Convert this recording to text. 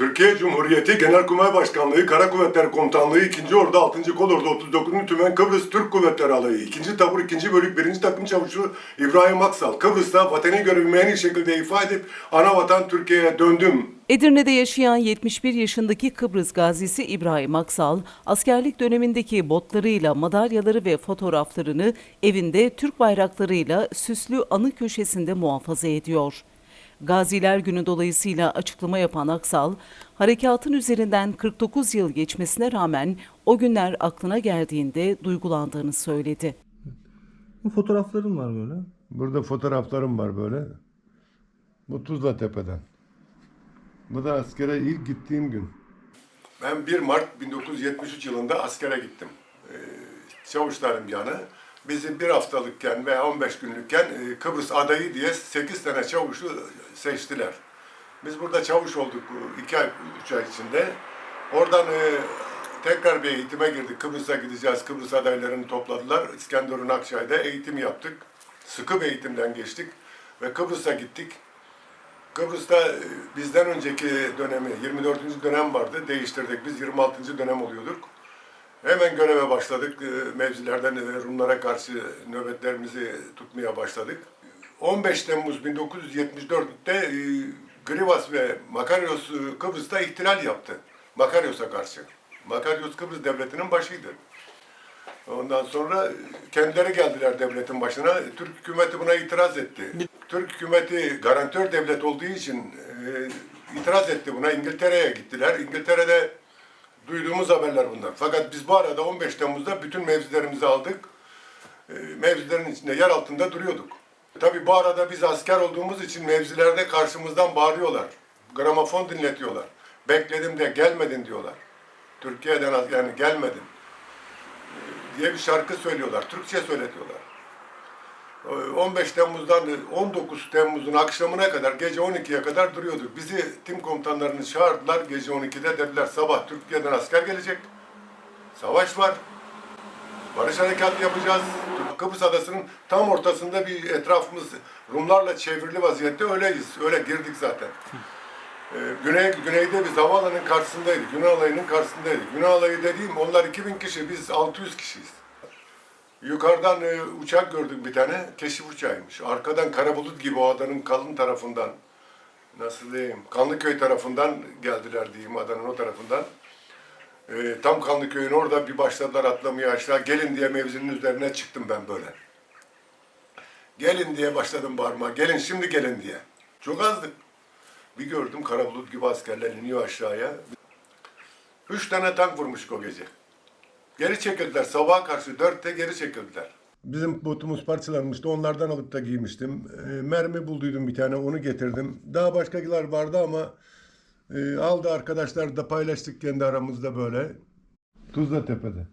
Türkiye Cumhuriyeti Genelkurmay Başkanlığı Kara Kuvvetler Komutanlığı 2. Ordu 6. Kolordu 39. Tümen Kıbrıs Türk Kuvvetleri Alayı 2. Tabur 2. Bölük 1. Takım Çavuşu İbrahim Aksal Kıbrıs'ta vatani görevimi en iyi şekilde ifade edip ana vatan Türkiye'ye döndüm. Edirne'de yaşayan 71 yaşındaki Kıbrıs gazisi İbrahim Aksal, askerlik dönemindeki botlarıyla madalyaları ve fotoğraflarını evinde Türk bayraklarıyla süslü anı köşesinde muhafaza ediyor. Gaziler Günü dolayısıyla açıklama yapan Aksal, harekatın üzerinden 49 yıl geçmesine rağmen o günler aklına geldiğinde duygulandığını söyledi. Bu fotoğrafların var böyle. Burada fotoğraflarım var böyle. Bu Tuzla Tepe'den. Bu da askere ilk gittiğim gün. Ben 1 Mart 1973 yılında askere gittim. Ee, Çavuşlarım yanı. Bizi bir haftalıkken veya 15 günlükken e, Kıbrıs adayı diye 8 tane çavuşu seçtiler. Biz burada çavuş olduk 2 ay, 3 ay içinde. Oradan e, tekrar bir eğitime girdik. Kıbrıs'a gideceğiz. Kıbrıs adaylarını topladılar. İskenderun Akçay'da eğitim yaptık. Sıkı bir eğitimden geçtik. Ve Kıbrıs'a gittik. Kıbrıs'ta e, bizden önceki dönemi, 24. dönem vardı. Değiştirdik. Biz 26. dönem oluyorduk. Hemen göreve başladık. E, Mevzilerden Rumlara karşı nöbetlerimizi tutmaya başladık. 15 Temmuz 1974'te e, Grivas ve Makarios e, Kıbrıs'ta ihtilal yaptı. Makaryos'a karşı. Makaryos Kıbrıs devletinin başıydı. Ondan sonra e, kendileri geldiler devletin başına. Türk hükümeti buna itiraz etti. Türk hükümeti garantör devlet olduğu için e, itiraz etti buna. İngiltere'ye gittiler. İngiltere'de duyduğumuz haberler bunlar. Fakat biz bu arada 15 Temmuz'da bütün mevzilerimizi aldık. E, mevzilerin içinde yer altında duruyorduk. Tabii bu arada biz asker olduğumuz için mevzilerde karşımızdan bağırıyorlar. Gramofon dinletiyorlar. Bekledim de gelmedin diyorlar. Türkiye'den yani gelmedin diye bir şarkı söylüyorlar. Türkçe söyletiyorlar. Ee, 15 Temmuz'dan 19 Temmuz'un akşamına kadar gece 12'ye kadar duruyorduk. Bizi tim komutanlarını çağırdılar gece 12'de dediler sabah Türkiye'den asker gelecek. Savaş var. Barış harekatı yapacağız. Kıbrıs Adası'nın tam ortasında bir etrafımız Rumlarla çevrili vaziyette öyleyiz. Öyle girdik zaten. Ee, Güney, güneyde biz havaalanının karşısındaydık. Yunan alayının karşısındaydık. Yunan alayı dediğim onlar 2000 kişi, biz 600 kişiyiz. Yukarıdan e, uçak gördük bir tane, keşif uçağıymış. Arkadan kara bulut gibi o adanın kalın tarafından, nasıl diyeyim, Kanlıköy tarafından geldiler diyeyim adanın o tarafından. E, tam Kanlıköy'ün orada bir başladılar atlamaya aşağı. Gelin diye mevzinin üzerine çıktım ben böyle. Gelin diye başladım bağırma. Gelin şimdi gelin diye. Çok azdık. Bir gördüm kara bulut gibi askerler iniyor aşağıya. Üç tane tank vurmuş o gece. Geri çekildiler. Sabaha karşı dörtte geri çekildiler. Bizim botumuz parçalanmıştı. Onlardan alıp da giymiştim. E, mermi bulduydum bir tane. Onu getirdim. Daha başkalar vardı ama e, aldı arkadaşlar da paylaştık kendi aramızda böyle. Tuzla Tepe'de.